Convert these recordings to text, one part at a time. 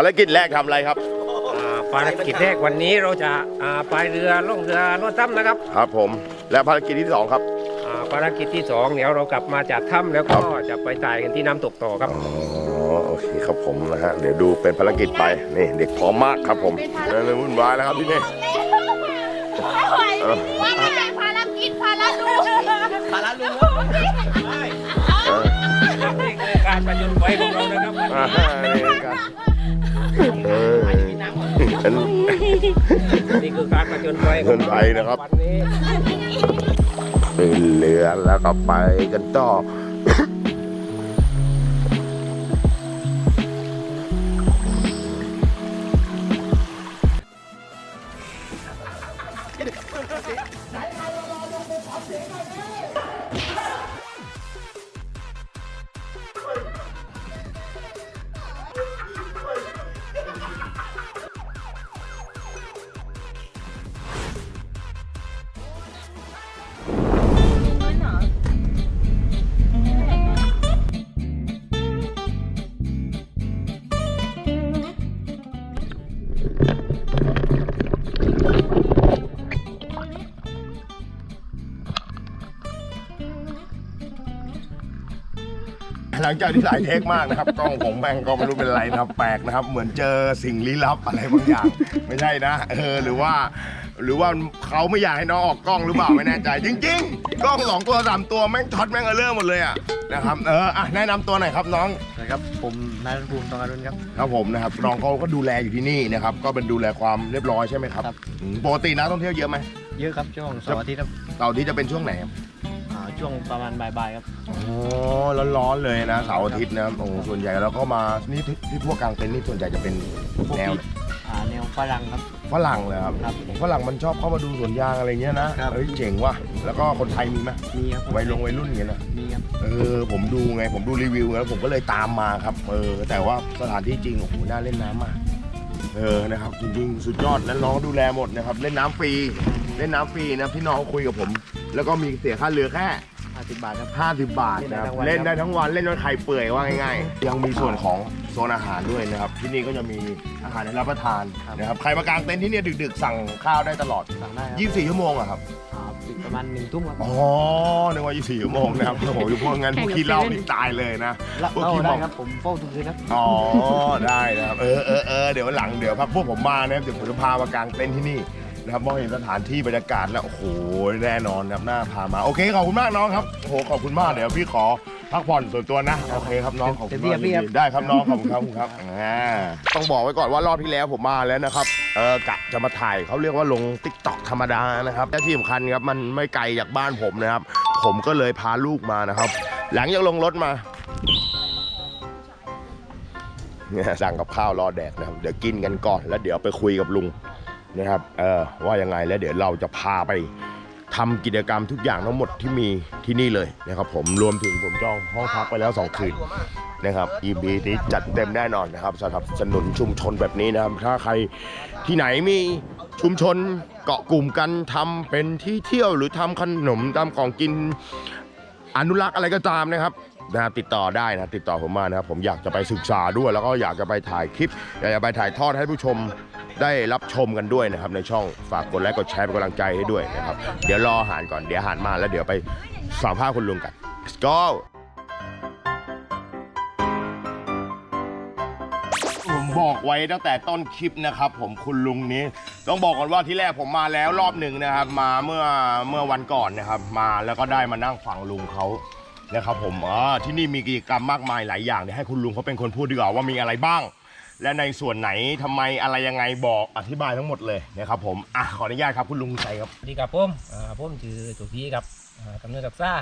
ภารกิจแรกทำอะไรครับ อ่าภารกิจแรกวันนี้เราจะอ่าพายเรือล่องเรือลอดถ้ำนะครับครับผม และภารกิจที่สองครับ อ่าภารกิจที่สองเดี๋ยวเรากลับมาจากถ้ำแล้วก็จะไปถ่ายกันที่น้ำตกต่อครับ อ๋อโอเคครับผมนะฮะเดี๋ยวดูเป็นภารกิจไปนี่เด็กพร้อมมากครับผมเริ่มวุ่นวายแล้วครับที่นี่เออว่าไงภารกิจภารลูกเออ นี่คือการประยุนไว้ของเรานะครับวันอ่านี้นี่กัน เอออันนี่คือการประยุนไว้ของประจนภัยนะครับวันนี้ขึ้นเรือแล้วก็ไปกันต่อ ลังจากที่หลายเทคมากนะครับกล้องผมแม่งก็ไม่รู้เป็นไรนะครับแปลกนะครับ เหมือนเจอสิ่งลี้ลับอะไรบางอย่าง ไม่ใช่นะเออหรือว่า หรือว่าเขาไม่อยากให้น้องออกกล้องหรือเปล่าไม่แน่ใจจริง ๆ กล้องสองตัวสามตัวแม่งช็อตแม่งเออเรื่องหมดเลยอะนะครับเอออะแนะนำตัวหน่อยครับน้อง นะครับผมนายรัฐภูมิตองอรุณครับ ครับผมนะครับน้องเขาก็ดูแลอยู่ที่นี่นะครับ ก็เป็นดูแลความเรียบร้อยใช่ไหมครับครับ อืมปกตินักท่องเที่ยวเยอะไหมเยอะครับช่วงเสาร์อาทิตย์ครับเสาร์อาที่จะเป็นช่วงไหนครับอ่า ช่วงประมาณบ่ายๆครับอ๋อร้อนๆเลยนะเสาร์อาทิตย์นะครับโอ้โหส่วนใหญ่แล้วก็มานี่ที่ที่พวกกลางเต็นท์นี่ส่วนใหญ่จะเป็นพวกแนวที่อ่าแนวฝรั่งครับ ฝรั่งเลยครับครับ ฝรั่งมันชอบเข้ามาดูสวนยางอะไรเงี้ยนะครับเฮ้ยเจ๋งว่ะแล้วก็คนไทยมีไหมมีครับวัยลงวัยรุ่นอย่างเงี้ยนะมีครับ เออผมดูไงผมดูรีวิวแล้วผมก็เลยตามมาครับเออแต่ว่าสถานที่จริงโอ้โหน่าเล่นน้ำมากเออนะครับจริงๆสุดยอดแล้วน้องดูแลหมดนะครับเล่นน้ำฟรีเล่นน้ำฟรีนะพี่น้องคุยกับผม แล้วก็มีเสียค่าเรือแค่ 50 บาทครับ 50 บาทนะครับ เล่นได้ทั้งวันเล่นจนไข่เปื่อยว่าง่ายๆ ยังมีส่วนของโซนอาหารด้วยนะครับ ที่นี่ก็จะมีอาหารให้รับประทานนะครับ ใครมากางเต็นท์ที่เนี่ยดึกๆ สั่งข้าวได้ตลอด สั่งได้ครับ24 ชั่วโมงอะครับ อ่าปิดประมาณหนึ่งทุ่มครับอ๋อนึกว่า 24 ชั่วโมงนะครับ โอ้โหพวกงั้นพวกขี้เหล้านี่ตายเลยนะละพวกเล่าขี้ได้เมา ครับผมเฝ้าทุกคืนครับ อ๋อ ได้นะครับ เออเออเออเดี๋ยววันหลังเดี๋ยวพักพวกผมมานะครับเดี๋ยวผมจะพามากางเต็นท์ที่นี่ นะครับมองเห็นสถานที่บรรยากาศแล้ว โอ้โห แน่นอนนะครับน่าพามา โอเค ขอบคุณมากน้องครับ โอ้โห ขอบคุณมาก เดี๋ยวพี่ขอพักผ่อนส่วนตัวนะ โอเคครับน้อง ขอบคุณมากยินดีได้ครับน้อง ขอบคุณครับขอบคุณครับอ่าต้องบอกไว้ก่อนว่ารอบที่แล้วผมมาแล้วนะครับ เออกะจะมาถ่ายเขาเรียกว่าลงติ๊กต็อกธรรมดานะครับและที่สำคัญครับมันไม่ไกลจากบ้านผมนะครับ ผมก็เลยพาลูกมานะครับ หลังจากลงรถมาเนี่ยสั่งกับข้าวรอแดกนะครับ เดี๋ยวกินกันก่อนแล้วเดี๋ยวไปคุยกับลุง นะครับเออว่ายังไงแล้วเดี๋ยวเราจะพาไปทำกิจกรรมทุกอย่างทั้งหมดที่มีที่นี่เลยนะครับผมรวมถึงผมจองห้องพักไปแล้วสองคืนนะครับ EB นี้จัดเต็มแน่นอนนะครับสนับสนุนชุมชนแบบนี้นะครับ ถ้าใครที่ไหนมีชุมชนเกาะกลุ่มกันทำเป็นที่เที่ยวหรือทำขนมทำของกินอนุรักษ์อะไรก็ตามนะครับนะครับติดต่อได้นะติดต่อผมมานะครับผมอยากจะไปศึกษาด้วย แล้วก็อยากจะไปถ่ายคลิป อยากจะไปถ่ายทอดให้ผู้ชม ได้รับชมกันด้วยนะครับในช่องฝากกดไลค์กดแชร์เป็นกำลังใจให้ด้วยนะครับ เดี๋ยวรออาหารก่อนเดี๋ยวอาหารมาแล้วเดี๋ยวไปสัมภาษณ์คุณลุงกัน let's go ผมบอกไว้ตั้งแต่ต้นคลิปนะครับผมคุณลุงนี้ ต้องบอกก่อนว่าที่แรกผมมาแล้วรอบหนึ่งนะครับ มาเมื่อเมื่อวันก่อนนะครับ มาแล้วก็ได้มานั่งฟังลุงเขานะครับผมอ๋อที่นี่มีกิจกรรมมากมายหลายอย่างเดี๋ยวให้คุณลุงเขาเป็นคนพูดดีกว่าว่ามีอะไรบ้าง และในส่วนไหนทำไมอะไรยังไงบอกอธิบายทั้งหมดเลยนะครับผมอะขออนุญาตครับคุณลุงชัยครับสวัสดีครับผมอ่าผมชื่อสุพีครับอ่ากำเนิดศักดิ์ซ่า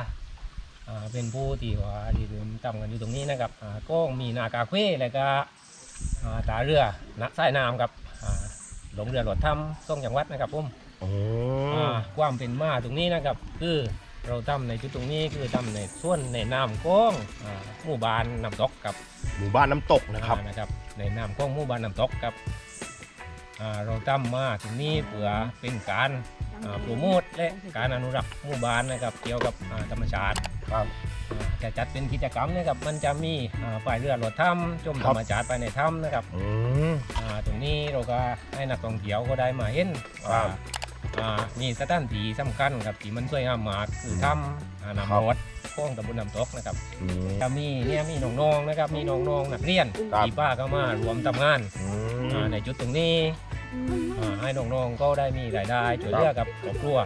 อ่าเป็นผู้ที่ว่าที่ทำกันอยู่ตรงนี้นะครับอ่าก็มีนากาเฟ่แล้วก็อ่าตาเรือนักสายน้ำครับอ่าหลงเรือหลดถ้ำส่งจังหวัดนะครับผมโอ้อ่าความเป็นมาตรงนี้นะครับคือเราทำในจุดตรงนี้คือทำในส่วนในน้ำก้องอ่าหมู่บ้านน้ำตกกับหมู่บ้านน้ำตกนะครับ อ่านะครับ ในน้ำก้องหมู่บ้านน้ำตกครับอ่าเราทำมาตรงนี้เพื่อเป็นการอ่าโปรโมทและการอนุรักษ์หมู่บ้านนะครับเกี่ยวกับอ่าธรรมชาติครับอ่าจะจัดเป็นกิจกรรมนะครับมันจะมีอ่าฝ่ายเรือรถถ้ำชมธรรมชาติไปในถ้ำนะครับอืมอ่าตรงนี้เราก็ให้นักท่องเที่ยวก็ได้มาเห็นครัว่าบอ่ามีสถานที่สำคัญครับที่มันสวยงามมากคือถ้ำอ่าครับน้ำรด โค้งตำบลน้ำตกนะครับอืมจะมีเนี่ยมีน้องๆนะครับมีน้องๆนักเรียนครับ ที่ป้าก็มารวมทำงานอือ่ามในจุดตรงนี้อ่าให้น้องๆก็ได้มีรายได้ช่วยเหลือกับครอบครัว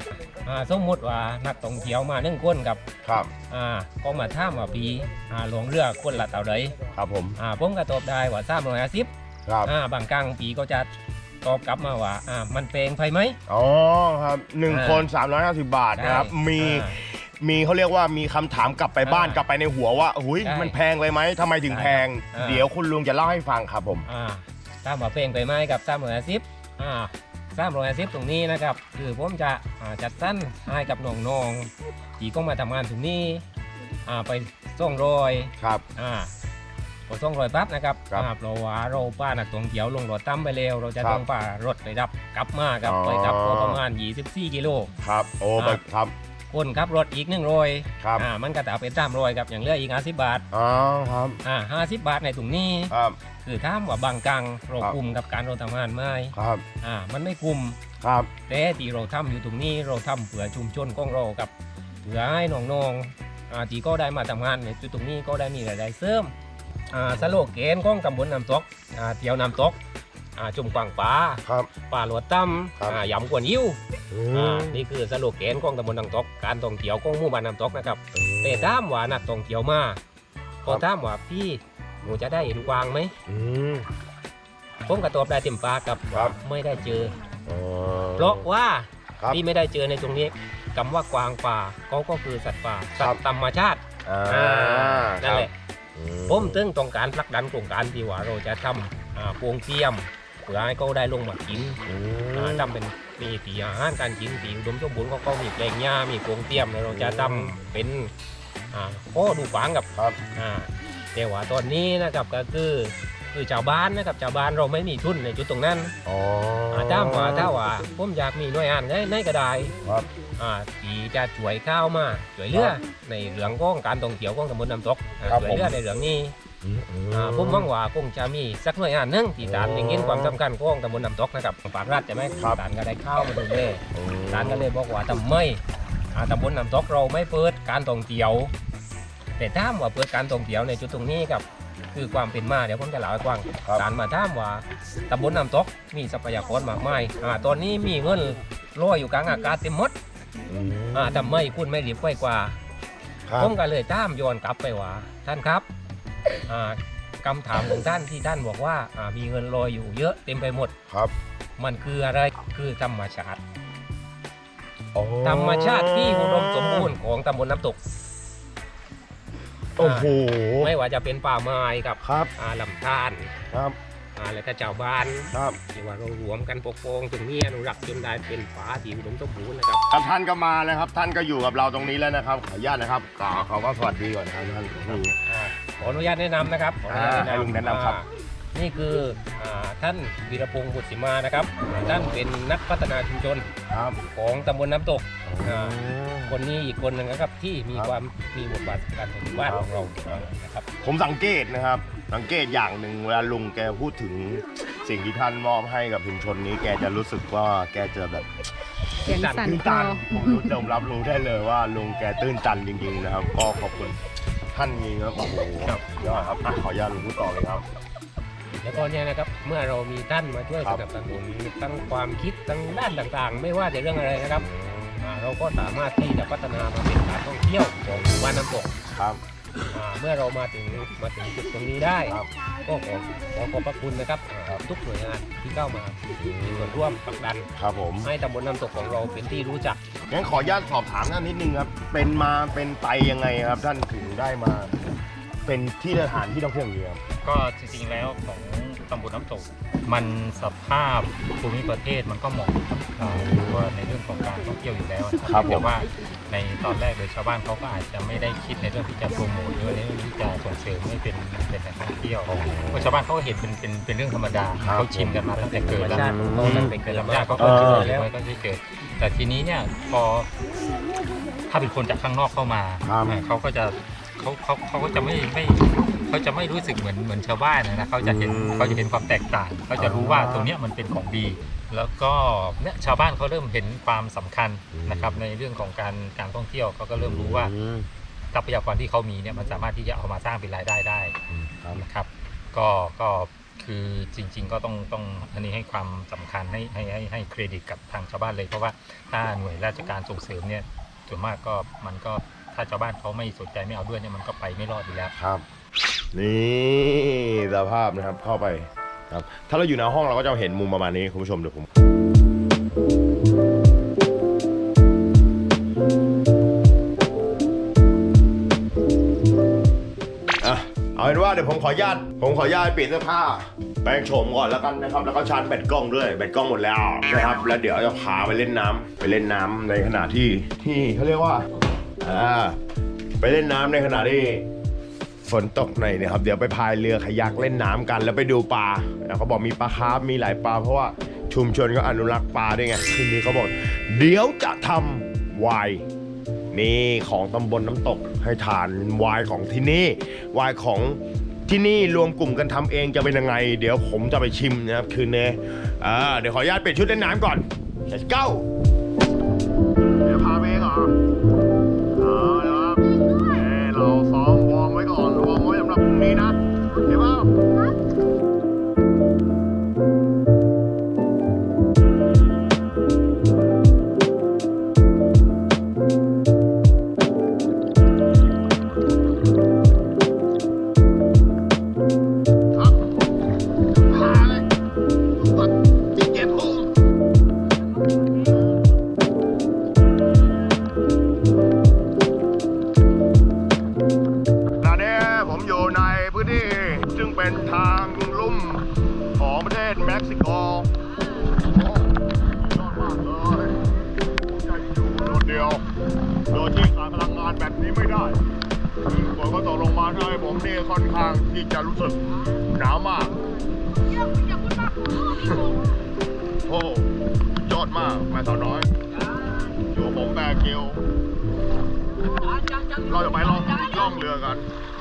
อ่าสมมติว่านักท่องเที่ยวมาหนึ่งคนกับครับอ่าก็มาท่ามว่าปีอ่าหลวงเรือคนละเท่าไรครับผมอ่าผมก็ตอบได้ว่าสามร้อยห้าสิบครับอ่าบางกลางปีก็จะตอบกลับมาว่าอ่ามันแพงไปไหม อ๋อครับหนึ่งอ่า คน 350 บาทนะครับใช่มีอ่า มีเขาเรียกว่ามีคำถามกลับไปบ้านอ่ากลับไปในหัวว่าหุยใช่มันแพงไปไหมทำไมถึงแพง อ่า เดี๋ยวคุณลุงจะเล่าให้ฟังครับผม อ่าตามว่าเพลงไปไหมกับสามร้อยสิบอ่าสามร้อยสิบตรงนี้นะครับ คือผมจะอ่าจัดสั้นให้กับน้องๆที่ก็มาทำงานตรงนี้อ่าไปส่งรอยครับ อ่าพอส่งรอยปั๊บนะครับครับ อ่าเพราะว่าเราป้านักท่องเที่ยวลงรถตั้มไปเร็วเราจะครับต้องป้ารถไปรับกลับมาครับอ๋อไปกลับก็ประมาณ 24 กิโล ครับ โอ้อ่าไปครับ คนขับรถอีกหนึ่งรอยครับ อ่ามันก็จะเป็นสามรอยครับอย่างเหลืออีก50บาทอ๋อครับอ่าห้าสิบบาทในถุงนี้ ครับ คือถ้ามว่าบางกลางเราครับคุมกับการเราทำงานไหมครับอ่ามันไม่คุมครับแต่ที่เราทำอยู่ตรงนี้เราทำเผื่อชุมชนของเรากับเผื่อให้น้องๆอ่าที่ก็ได้มาทำงานในจุดตรงนี้ก็ได้มีรายได้เสริมอ่าสโลแกนของตำบลน้ำตกอ่าเที่ยวน้ำตก อ่าจุ่มกวางปลาครับ ปลาหลวดตั้มครับ อ่ายำกวนยิ้วอือ่ามนี่คือสโลแกนของตำบลน้ำตก การท่องเที่ยวของหมู่บ้านน้ำตกนะครับ แต่ถามว่านักท่องเที่ยวมาก็ถามว่าพี่หนูจะได้เห็นกวางไหมอืม ผมก็ตอบได้เต็มปากกับครับ ไม่ได้เจอ อ๋อ เพราะว่าครับที่ไม่ได้เจอในตรงนี้คำว่ากวางป่าเขาก็คือสัตว์ป่าสัตครับ ว์ธรรมชาติอ่าอ่านั่นแหละอืผมตึงต้องการผลักดันโครงการที่ว่าเราจะทำอ่าโปรงเทียมเพื่อให้เขาได้ลงมากินอือ่ามทำเป็นมีตีอาหารการกินตีอุดมสมบูรณ์เขาก็มีแปลงหญ้ามีโปรงเทียมแล้วเราจะทำเป็นอ่าโอ้ดูกวางกับครับ อ่าแต่ว่าตอนนี้นะครับก็คือคือชาวบ้านนะครับชาวบ้านเราไม่มีทุนในจุดตรงนั้นอ๋ออ่าถ้าว่าถ้าว่าผมอยากมีหน่วยงานในในก็ได้ ครับ อ่าที่จะช่วยข้าวมาช่วยเหลือครับในเรื่องของการท่องเที่ยวของตำบลน้ำตกอ่าครับช่วยเหลือผม ในเรื่องนี้ อืมอืมอ่าผมหวังว่าคงจะมีสักหน่วยงานหนึงที่ตามโอ้อย่างเห็นความสำคัญของตำบลน้ำตกนะครับปากรัฐใช่ไหมครับตานก็ได้ข้าวมาดูแลอืมตานก็เลยบอกว่าทำไมอ่าตำบลน้ำตกเราไม่เปิดการท่องเที่ยว แต่ถ้ามว่าเปิดการท่องเที่ยวในจุดตรงนี้ครับคือความเป็นมาเดี๋ยวผมจะเล่าให้ฟังครับการมาท่ามว่าตำบลน้ำตกมีทรัพยากรมากมายอ่าตอนนี้มีเงินลอยอยู่กลางอากาศเต็มหมดอืมอ่าทำไมคุณไม่รีบไปกว่า ครับผมก็เลยท่ามย้อนกลับไปว่าท่านครับ อ่าคำถามของท่านที่ท่านบอกว่าอ่ามีเงินลอยอยู่เยอะเต็มไปหมด ครับมันคืออะไรคือธรรมชาติ อ๋อธรรมชาติที่อุดมสมบูรณ์ของตำบลน้ำตก โอ้โหไม่ว่าจะเป็นป่าไม้กับครับอ่าลำธารครับอ่าแล้วก็เจ้าวบ้านครับที่ว่าเรารวมกันปกครองตรงนี้อนุรักษ์จนได้เป็นป่าที่อุดมสมบูรณ์นะครับ ครับท่านก็มาแล้วครับ ท่านก็อยู่กับเราตรงนี้แล้วนะครับขออนุญาตนะครับกล่าวเขาก็สวัสดีก่อนนะครับท่านนี่อ่า ขออนุญาตแนะนำนะครับขออนุญาตอ่าให้ลุงแนะนำครับ อ่านี่คืออ่าท่านวีรพงศ์บุตรสิมานะครับอ่าท่านเป็นนักพัฒนาชุมชนครับของตำบลน้ำตกอืม คนนี้อีกคนหนึงนะครับที่มีครับ ความมีบทบาทสำคัญในหมู่บ้านครัขบองเรานะครับ ผมสังเกตนะครับ สังเกตอย่างหนึ่งเวลาลุงแกพูดถึงสิ่งที่ท่านมอบให้กับชุมชนนี้ แกจะรู้สึกว่าแกจะแบบเสียงสั่นตื้นคลตัอนผมรู้ผมรับรู้ได้เลยว่าลุงแกตื้นตันจริงๆนะครับ ก็ขอบคุณ ท่านจริงครับโอ้โหครับ ยอดครับอะขออนุญาตลุงพูดต่อเลยครับ แล้วก็เนี่ยนะครับเมื่อเรามีท่านมาช่วยครัสบ นับสนุนทั้งความคิดทั้งด้านต่างๆ ไม่ว่าจะเรื่องอะไรนะครับอ่าเราก็สามารถที่จะพัฒนามาเป็นการท่องเที่ยวของหมู่บ้านน้ำตกครับ อ่าเมื่อเรามาถึงมาถึงจุดตรงนี้ได้ครับก็ขอขอขอบพระคุณนะครับอ่าทุกหน่วยงานที่เข้ามามีส่วนร่วมผลักดัน ครับผม ให้ตำบลน้ำตกของเราเป็นที่รู้จัก งั้นขออนุญาตสอบถามท่านนิดนึงครับ เป็นมาเป็นไปยังไงครับ ท่านถึงได้มา เป็นที่สถานที่ท่องเที่ยวอย่างนี้ครับ ก็จริงๆแล้วของ ตำบลน้ำตก มันสภาพภูมิประเทศมันก็เหมาะกับอ่าตัวในเรื่องของการท่องเที่ยวอยู่แล้วนะครับผม แต่ว่าในตอนแรกเลยชาวบ้านเขาก็อาจจะไม่ได้คิดในเรื่องที่จะโปรโมทหรือในเรื่องที่จะส่งเสริมให้เป็นเป็นแหล่งท่องเที่ยวเพราะชาวบ้านเขาก็เห็นเป็นเป็นเป็นเรื่องธรรมดาครับเขาชินกันมาตั้งแต่เกิดแล้วธรรมชาติของเขาตั้งแต่เกิเป็ดนธรรมมาชาติเขาเอก็อเกิดไว้ก็จะเกิด แต่ทีนี้เนี่ยพอถ้าเป็นคนจากข้างนอกเข้ามาครับอ่าเขาก็จะ เขาเขาเขาก็จะไม่ไม่เขาจะไม่รู้สึกเหมือนเหมือนชาวบ้านนะนะเขาจะเห็นอืมเขาจะเห็นความแตกต่างเขาจะรู้ว่าตรงเนี้ยมันเป็นของดี แล้วก็เนี่ยชาวบ้านเขาเริ่มเห็นความสำคัญนะครับในเรื่องของการการท่องเที่ยวเขาก็เริ่มรู้ว่าอืมทรัพยากรที่เขามีเนี่ยมันสามารถที่จะเอามาสร้างเป็นรายได้ได้ครับนะครับ ก็ก็คือจริง ๆ ก็ต้องต้องอันนี้ให้ความสำคัญให้ให้ให้ให้เครดิตกับทางชาวบ้านเลย เพราะว่าถ้าหน่วยราชการส่งเสริมเนี่ยส่วนมากก็มันก็ ถ้าชาวบ้านเขาไม่สนใจไม่เอาด้วยเนี่ยมันก็ไปไม่รอดอยู่แล้ว ครับ นี่สภาพนะครับเข้าไปครับ ถ้าเราอยู่ในห้องเราก็จะเห็นมุมประมาณนี้คุณผู้ชมเดี๋ยวผมอะเอาเป็นว่าเดี๋ยวผมขออนุญาตผมขออนุญาตเปลี่ยนเสื้อผ้า แปลงโฉมก่อนแล้วกันนะครับ แล้วก็ชาร์จแบตกล้องด้วยแบตกล้องหมดแล้วนะครับ แล้วเดี๋ยวจะพาไปเล่นน้ำไปเล่นน้ำในขณะที่ที่เขาเรียกว่า อ่าไปเล่นน้ำในขณะที่ฝนตกหน่อยนะครับ เดี๋ยวไปพายเรือขยักเล่นน้ำกันแล้วไปดูปลาแล้วเขาบอกมีปลาคาร์ฟมีหลายปลาเพราะว่าชุมชนก็อนุรักษ์ปลาด้วยไงคืนนี้เขาบอก เดี๋ยวจะทำวายนี่ของตำบลน้ำตกให้ทานวายของที่นี่วายของที่นี่รวมกลุ่มกันทำเองจะเป็นยังไง เดี๋ยวผมจะไปชิมนะครับคืนนี้อ่าเดี๋ยวขออนุญาตเปลี่ยนชุดเล่นน้ำก่อน let's go โดยที่ขาดพลังงานแบบนี้ไม่ได้ฝนก็ตกลงมาทำให้ผมนี่ค่อนข้างที่จะรู้สึกหนาวมากอย่าอย่าพูดมากโกงโอ้ยอดมากแม่สาวน้อยอยู่กับผมแบกเกลเราจะไปล่องล่องเรือกัน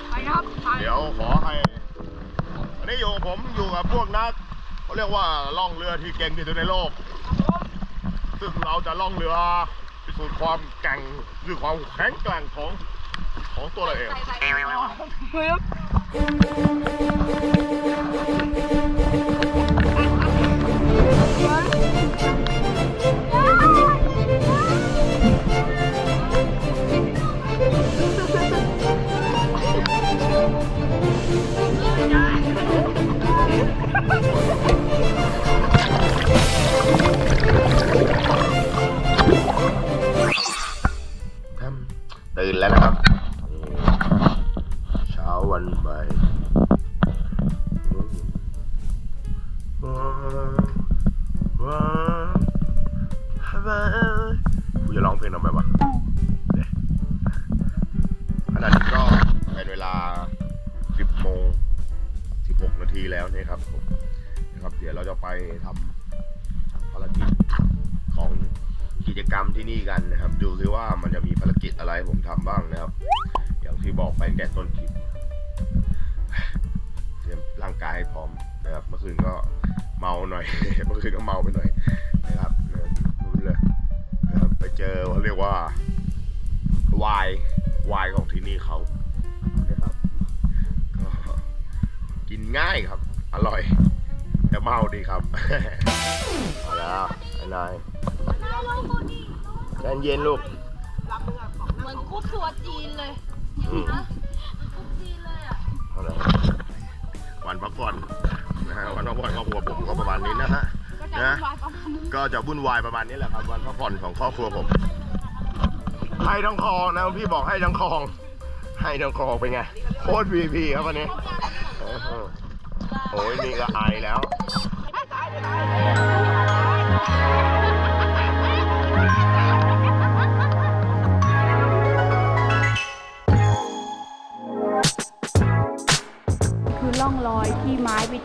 ไปครับไปเดี๋ยวขอให้อันนี้อยู่ผมอยู่กับพวกนักเขาเรียกว่าล่องเรือที่เก่งที่สุดในโลก ซึ่งเราจะล่องเรือ พิสูจน์ความแกร่งหรือความแข็งแกร่งของของตัวเราเอง ไปไปเฮ้ จะร้องเพลงทำไมวะขณะนี้ก็เป็นเวลา 10โมง16 นาทีแล้วนะครับนะครับ เดี๋ยวเราจะไปทำภารกิจของกิจกรรมที่นี่กันนะครับ ดูซิว่ามันจะมีภารกิจอะไรผมทำบ้างนะครับ อย่างที่บอกไปแต่ต้นคลิปเตรียมร่างกายให้พร้อมนะครับ เมื่อคืนก็เมาหน่อย เมื่อคืนก็เมาไปหน่อยนะครับ ไปเจอเขาเรียกว่าวายวายของที่นี่เขานะครับก็กินง่ายครับ อร่อยแต่เมาดีครับเอาแล้วไอ้นายใจเย็นลูกเหมือนคุกทัวร์จีนเลยอืมคุกจีนเลยอะเอาละวันพักผ่อนนะฮะวันพักผ่อนครอบครัวผมก็ประมาณนี้นะฮะก็จะ นะก็จะวุ่นวายประมาณนี้แหละครับวันพักผ่อนของครอบครัวผมให้ทั้งคลองนะพี่บอกให้ทั้งคลอง ให้ทั้งคลองเป็นไงโคตรวีพีครับวันนี้เออโอ้ยนี่ก็ไอแล้ว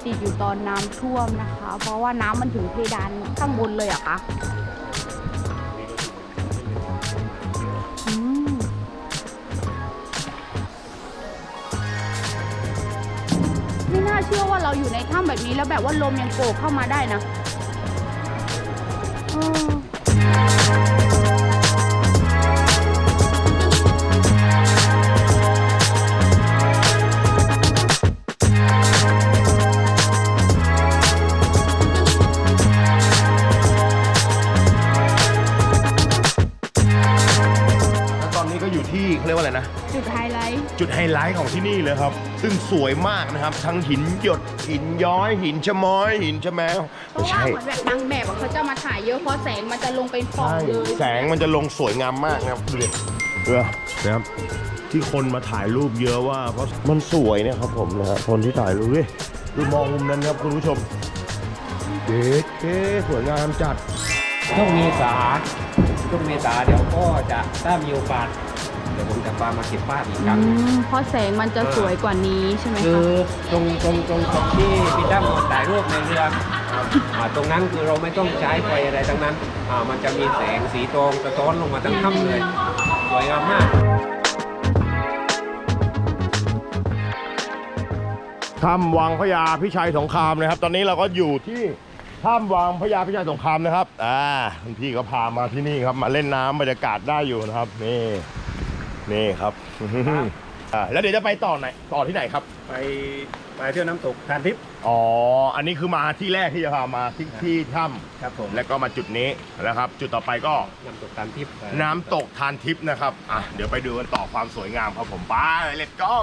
ติดอยู่ตอนน้ำท่วมนะคะ เพราะว่าน้ำมันถึงเพดานข้างบนเลยอะคะ่ะไม่น่าเชื่อว่าเราอยู่ในถ้ำแบบนี้แล้วแบบว่าลมยังโกกเข้ามาได้นะ ไฮไลท์ของที่นี่เลยครับ ซึ่งสวยมากนะครับ ทั้งหินหยดหินย้อย หินชะม้อย หินชะแมวเพราะว่าเหมือนแบบนางแบบอะเขาจะมาถ่ายเยอะเพราะแสงมันจะลงเป็นฟองใช่เลยแสงมันจะลงสวยงามมากนะครับดูดิเออนะครับ ที่คนมาถ่ายรูปเยอะว่า เพราะมันสวยเนะครับผมนะฮะคนที่ถ่ายรูปดิดูมองมุมนั้นครับคุณผู้ชมเด็ดเท่สวยงามจัด ช่วงเมษาช่วงเมษาเดี๋ยวก็จะถ้ามีโอกาส เดี๋ยวผมจะพามาเก็บภาพอีกครั้งอืมเพราะแสงมันจะสวยกว่านี้ใช่ไหมคืคะอตรงตรงตรงตรงที่พี่ตั้มถ่ายรูปในเรืออ่าตรงนั้นคือเราไม่ต้องใช้ไฟอะไรทั้งนั้นอ่ามันจะมีแสงสีทองสะท้อนลงมาทั้งถ้ำเลยสวยงามมาก ถ้ำวังพญาพิชัยสงครามนะครับ ตอนนี้เราก็อยู่ที่ถ้ำวังพญาพิชัยสงครามนะครับอ่าคุณพี่ก็พามาที่นี่ครับมาเล่นน้ำบรรยากาศได้อยู่นะครับนี่ นี่ครับอ่าแล้วเดี๋ยวจะไปต่อไหนต่อที่ไหนครับ ไปไปเที่ยวน้ำตกทานทิพย์อ๋ออันนี้คือมาที่แรกที่จะพามาที่ที่ถ้ครับผมำแล้วก็มาจุดนี้นะครับ จุดต่อไปก็น้ำตกทานทิพย์น้ำตกทานทิพย์นะครับอะเดี๋ยวไปดูกันต่อความสวยงามครับผมไปเลตก็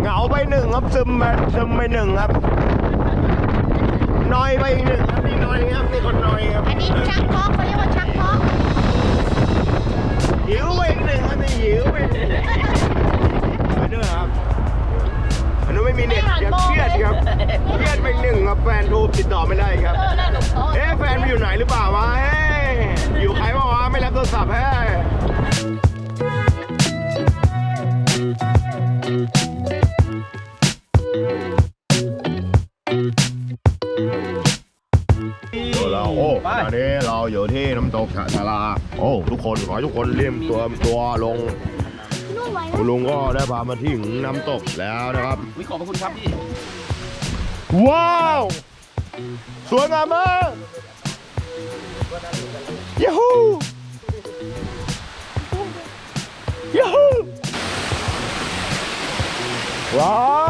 เหงาไปหนึ่งครับซึมไปซึมไปหนึ่งครับนอยไปอีกหนึ่งครับนี่นอยครับนี่คนนอยครับอันนี้ชักเพาะเขาเรียกว่าชักเพาะ หิวไปอีกหนึ่งครับนี่หิวไปอีกหนึ่งไปด้วยครับอันนู้นไม่มีเน็ตยังเครียดครับเครียดไปหนึ่งครับแฟนโทรติดต่อไม่ได้ครับ เอ๊ะแฟนไปอยู่ไหนหรือเปล่าวะเฮ้ยอยู่ใครบ้างวะไม่รับโทรศัพท์เฮ้ยเราโอ้ตอนนี้เราอยู่ที่น้ำตกฉะชาลา โอ้ ทุกคนขอให้ทุกคนเรียมตัวตัวลงคุณลุงก็ได้พามาที่ถึงน้ำตกแล้วนะครับวิขอบพระคุณครับพี่ ว้าว สวยงามมากยูฮูยูฮูว้าว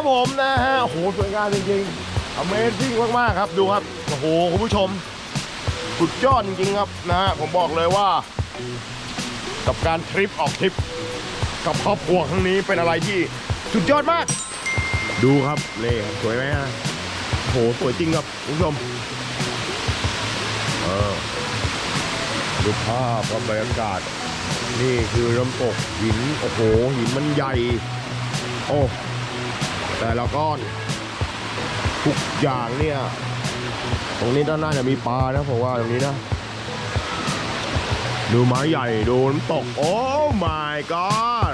ครับผมนะฮะโอ้โหสวยงามจริงๆ Amazing มากๆครับดูครับโอ้โหคุณผู้ชมสุดยอดจริงๆครับนะฮะผมบอกเลยว่า กับการทริปออกทริป กับครอบครัวครั้งนี้เป็นอะไรที่สุดยอดมาก ดูครับเล่ครับสวยไหมฮะโอ้โหสวยจริงครับคุณผู้ชมเออดูภาพกับบรรยากาศ นี่คือน้ำตกหิน โอ้โห หินมันใหญ่ โอ้ แต่ละก้อนทุกอย่างเนี่ย ตรงนี้ด้านหน้าจะมีปลานะผมว่าตรงนี้นะ ดูไม้ใหญ่ดูน้ำตก โอ้ my god